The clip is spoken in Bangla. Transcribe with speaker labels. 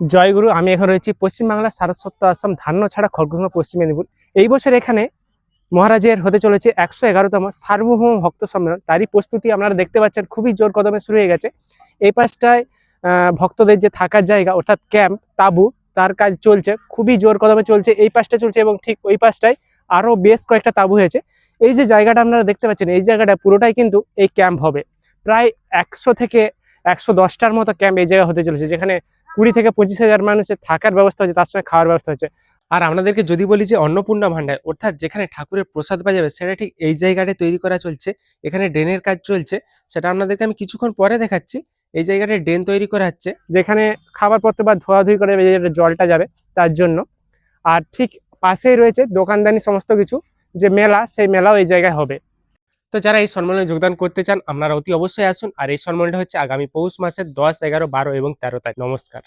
Speaker 1: জয়গুরু, আমি এখন রয়েছি পশ্চিমবাংলার সারস্বত আশ্রম, ধান্য ছাড়া খড়গপুর, পশ্চিম মেদিনীপুর। এই বছর এখানে মহারাজের হতে চলেছে একশো এগারোতম সার্বভৌম ভক্ত সম্মেলন। তারই প্রস্তুতি আপনারা দেখতে পাচ্ছেন, খুবই জোর কদমে শুরু হয়ে গেছে। এই পাশটায় ভক্তদের যে থাকার জায়গা, অর্থাৎ ক্যাম্প, তাবু, তার কাজ চলছে, খুবই জোর কদমে চলছে। এই পাশটা চলছে এবং ঠিক ওই পাশটায় আরও বেশ কয়েকটা তাবু হয়েছে। এই যে জায়গাটা আপনারা দেখতে পাচ্ছেন, এই জায়গাটা পুরোটাই কিন্তু এই ক্যাম্প হবে। প্রায় একশো থেকে একশো দশটার মতো ক্যাম্প এই জায়গায় হতে চলেছে, যেখানে কুড়ি থেকে পঁচিশ হাজার মানুষের থাকার ব্যবস্থা হচ্ছে তার সঙ্গে খাওয়ার ব্যবস্থা হচ্ছে আর আপনাদেরকে যদি বলি যে অন্নপূর্ণা ভাণ্ডার অর্থাৎ যেখানে ঠাকুরের প্রসাদ পাওয়া যাবে, সেটা ঠিক এই জায়গাটায় তৈরি করা চলছে। এখানে ড্রেনের কাজ চলছে, সেটা আপনাদেরকে আমি কিছুক্ষণ পরে দেখাচ্ছি। এই জায়গাটায় ড্রেন তৈরি করা হচ্ছে, যেখানে খাবার পত্র বা ধোয়াধুয়ি করে জলটা যাবে তার জন্য। আর ঠিক পাশেই রয়েছে দোকানদানি সমস্ত কিছু, যে মেলা, সেই মেলাও এই জায়গায় হবে। তো যারা এই সম্মেলনে যোগদান করতে চান, আপনারা অতি অবশ্যই আসুন। আর এই সম্মেলনটা হচ্ছে আগামী পৌষ মাসের দশ, এগারো, বারো এবং তেরো তারিখ। নমস্কার।